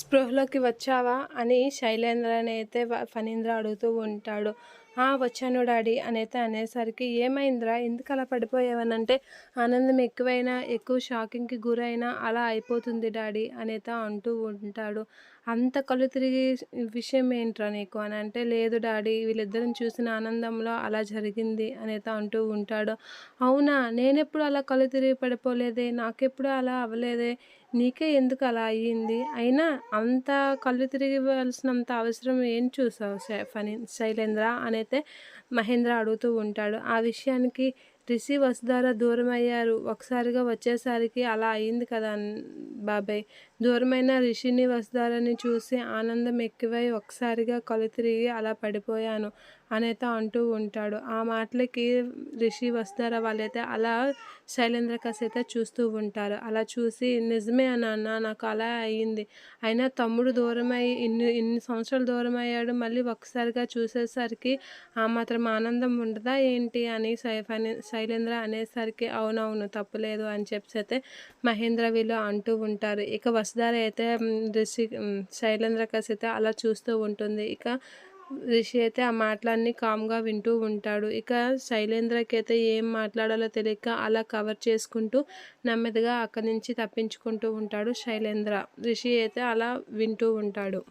స్పృహలోకి వచ్చావా? అని శైలేంద్రని అయితే ఫణీంద్ర అడుగుతూ ఉంటాడు. వచ్చాను డాడీ అనైతే అనేసరికి ఏమైందిరా? ఎందుకు అలా పడిపోయావనంటే ఆనందం ఎక్కువైనా ఎక్కువ షాకింగ్కి గురైనా అలా అయిపోతుంది డాడీ అనైతే అంటూ ఉంటాడు. అంత కళ్ళు తిరిగి విషయం ఏంట్రా నీకు? అని అంటే లేదు డాడీ వీళ్ళిద్దరిని చూసిన ఆనందంలో అలా జరిగింది అనైతే అంటూ ఉంటాడు. అవునా? నేనెప్పుడు అలా కళ్ళు తిరిగి పడిపోలేదే? నాకెప్పుడు అలా అవ్వలేదే? నీకే ఎందుకు అలా అయ్యింది? అయినా అంత కళ్ళు తిరిగివలసినంత అవసరం ఏం చూసావు ఫని శైలేంద్ర అనే అయితే మహేంద్ర అడుగుతూ ఉంటాడు ఆ విషయానికి రిషి వసుధార దూరమయ్యారు. ఒకసారిగా వచ్చేసరికి అలా అయింది కదా బాబాయ్. దూరమైన రిషిని వసుధారని చూసి ఆనందం ఎక్కువై ఒకసారిగా కళ్ళు తిరిగి అలా పడిపోయాను అనేత అంటూ ఉంటాడు. ఆ మాటలకి రిషి వసుధార వాళ్ళైతే అలా శైలేంద్ర అయితే చూస్తూ ఉంటారు. అలా చూసి నిజమే అన్న నాకు అలా అయ్యింది అయినా తమ్ముడు దూరమై ఇన్ని ఇన్ని సంవత్సరాలు దూరం అయ్యాడు మళ్ళీ ఒక్కసారిగా చూసేసరికి ఆ మాత్రం ఆనందం ఉండదా ఏంటి అని శై ఫణి- శైలేంద్ర అనేసరికి అవునవును తప్పులేదు అని చెప్పి అయితే మహేంద్ర వీళ్ళు అంటూ ఉంటారు. ఇక వసుధార అయితే రిషి శైలేంద్ర కసి అయితే అలా చూస్తూ ఉంటుంది. ఇక రిషి అయితే ఆ మాటలన్నీ కామ్గా వింటూ ఉంటాడు. ఇక శైలేంద్రకి అయితే ఏం మాట్లాడాలో తెలియక అలా కవర్ చేసుకుంటూ నెమ్మదిగా అక్కడి నుంచి తప్పించుకుంటూ ఉంటాడు శైలేంద్ర. రిషి అయితే అలా వింటూ ఉంటాడు.